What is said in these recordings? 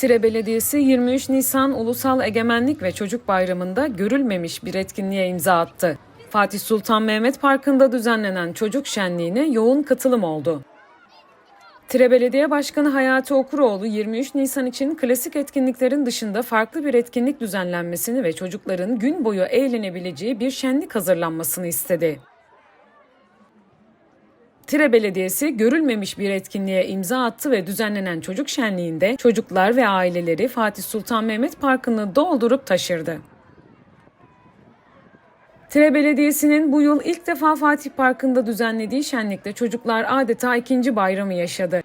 Tire Belediyesi 23 Nisan Ulusal Egemenlik ve Çocuk Bayramı'nda görülmemiş bir etkinliğe imza attı. Fatih Sultan Mehmet Parkı'nda düzenlenen çocuk şenliğine yoğun katılım oldu. Tire Belediye Başkanı Hayati Okuroğlu 23 Nisan için klasik etkinliklerin dışında farklı bir etkinlik düzenlenmesini ve çocukların gün boyu eğlenebileceği bir şenlik hazırlanmasını istedi. Tire Belediyesi görülmemiş bir etkinliğe imza attı ve düzenlenen çocuk şenliğinde çocuklar ve aileleri Fatih Sultan Mehmet Parkı'nı doldurup taşırdı. Tire Belediyesi'nin bu yıl ilk defa Fatih Parkı'nda düzenlediği şenlikte çocuklar adeta ikinci bayramı yaşadı.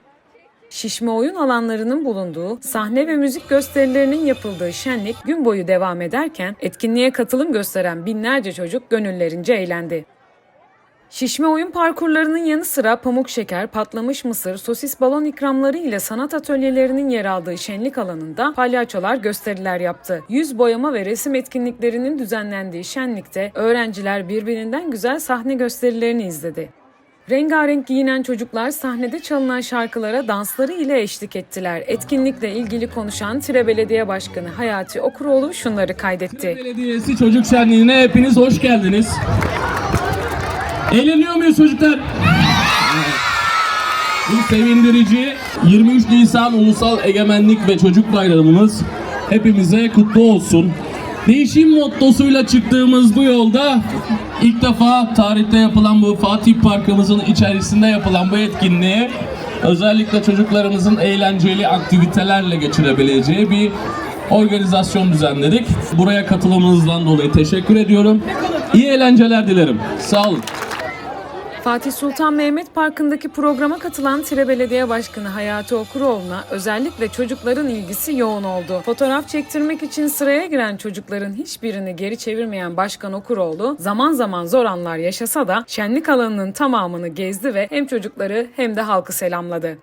Şişme oyun alanlarının bulunduğu, sahne ve müzik gösterilerinin yapıldığı şenlik gün boyu devam ederken etkinliğe katılım gösteren binlerce çocuk gönüllerince eğlendi. Şişme oyun parkurlarının yanı sıra pamuk şeker, patlamış mısır, sosis balon ikramları ile sanat atölyelerinin yer aldığı şenlik alanında palyaçolar gösteriler yaptı. Yüz boyama ve resim etkinliklerinin düzenlendiği şenlikte öğrenciler birbirinden güzel sahne gösterilerini izledi. Rengarenk giyinen çocuklar sahnede çalınan şarkılara dansları ile eşlik ettiler. Etkinlikle ilgili konuşan Tire Belediye Başkanı Hayati Okuroğlu şunları kaydetti. Belediyesi Çocuk Şenliği'ne hepiniz hoş geldiniz. Eğleniyor muyuz çocuklar? Bu sevindirici 23 Nisan Ulusal Egemenlik ve Çocuk Bayramımız hepimize kutlu olsun. Değişim mottosuyla çıktığımız bu yolda ilk defa tarihte yapılan bu Fatih Parkımızın içerisinde yapılan bu etkinliği özellikle çocuklarımızın eğlenceli aktivitelerle geçirebileceği bir organizasyon düzenledik. Buraya katılımınızdan dolayı teşekkür ediyorum. İyi eğlenceler dilerim. Sağ olun. Fatih Sultan Mehmet Parkı'ndaki programa katılan Tire Belediye Başkanı Hayati Okuroğlu'na özellikle çocukların ilgisi yoğun oldu. Fotoğraf çektirmek için sıraya giren çocukların hiçbirini geri çevirmeyen Başkan Okuroğlu zaman zaman zor anlar yaşasa da şenlik alanının tamamını gezdi ve hem çocukları hem de halkı selamladı.